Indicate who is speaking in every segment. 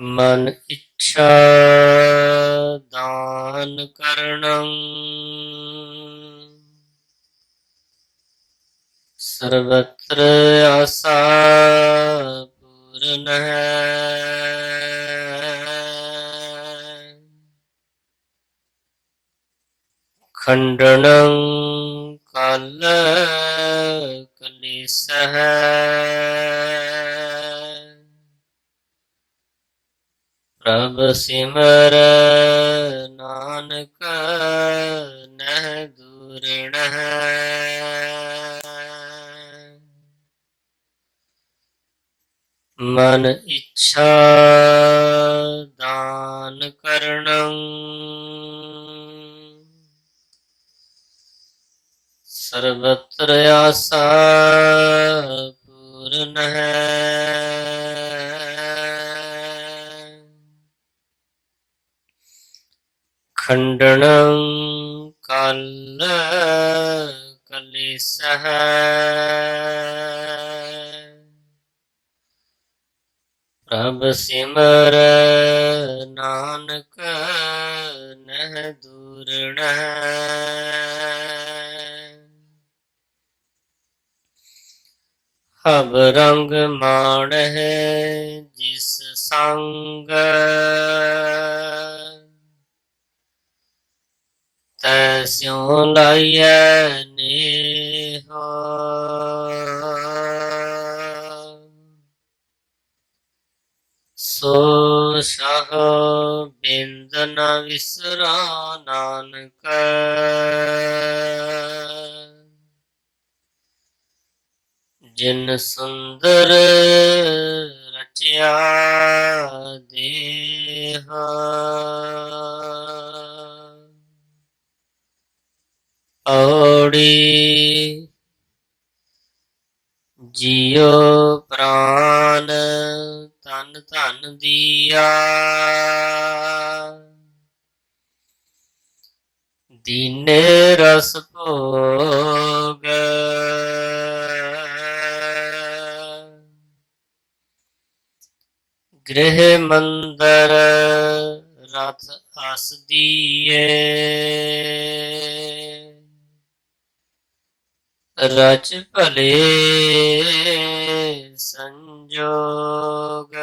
Speaker 1: ਮਨ ਇੱਛਾ ਦਾਨ ਕਰਣੰ ਸਰਵਤਰ ਆਸਾ ਪੂਰਨ ਹੈ। ਖੰਡਣੰ ਕਲ ਕਲੇਸਹ ਪ੍ਰਭ ਸਿਮਰ ਨਾਨਕ ਨਹਿ ਦੂਰਣ। ਮਨ ਇੱਛਾ ਦਾਨ ਕਰਣੰ ਸਰਬਤਰ ਆਸਾ ਪੂਰਨ ਹੈ। ਖੰਡਣੰ ਕਲ ਕਲੇਸਹ। ਪ੍ਰਭ ਸਿਮਰ ਨਾਨਕ ਨਹਿ ਦੂਰਣ ਹਬ ਰੰਗ ਮਾਣ ਹੈ ਜਿਸ ਸੰਗ। ਤੈਸਿਉ ਲਾਈਐ ਨੇਹੋ। ਸੋ ਸਹ ਬਿੰਦ ਨ ਵਿਸਰਾ ਨਾਨਕ। ਜਿਨ ਸੁੰਦਰ ਰਚਿਆ ਦੇਹ। ਔੜੀ ਜਿਉ ਪ੍ਰਾਨ ਤਨ ਧਨ ਦੀਆ। ਦੀਨੇ ਰਸ ਭੋਗ। ਗ੍ਰਹਿ ਮੰਦਰ ਰਥ ਅਸ ਦੀਏ ਰਚ ਭਲੇ ਸੰਜੋਗ।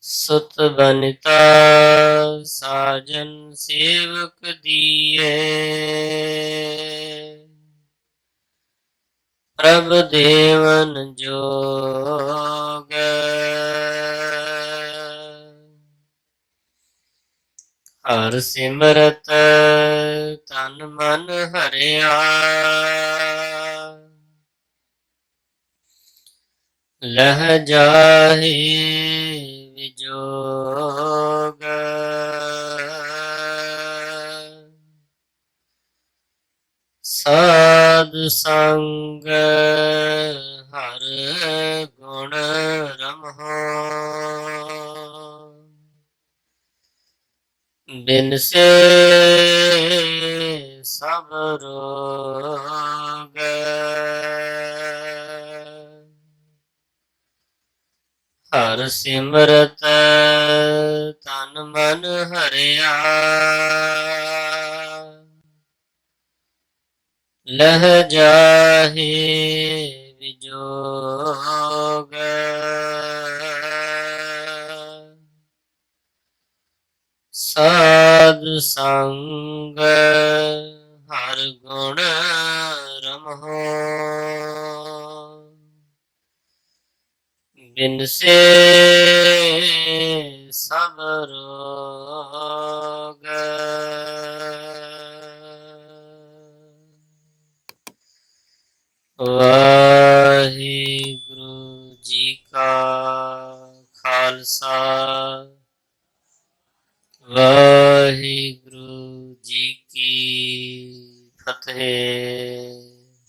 Speaker 1: ਸੁਤ ਬਨਿਤਾ ਸਾਜਨ ਸੇਵਕ ਦੀਏ ਪ੍ਰਭ ਦੇਵਨ ਜੋਗ। ਹਰ ਸਿਮਰਤ ਤਨ ਮਨ ਹਰਿਆ। ਲਹ ਜਾਹੀ ਵਿਜੋਗ। ਸਾਧ ਸੰਗ ਹਰ ਗੁਣ ਰਮਹੁ। ਬਿਨ ਸੇ ਸਭ ਰੋਗ ਹਰ ਸਿਮਰਤ ਤਨ ਮਨ ਹਰਿਆ ਲਹ ਜਾਹੇ ਵਿਜੋਗ ਸਾਧ ਸੰਗ ਹਰ ਗੁਣ ਰਮਹੁ। ਬਿਨ ਸੇ ਸਭ ਰੋਗ। ਵਾਹਿਗੁਰੂ ਜੀ ਕਾ ਖਾਲਸਾ।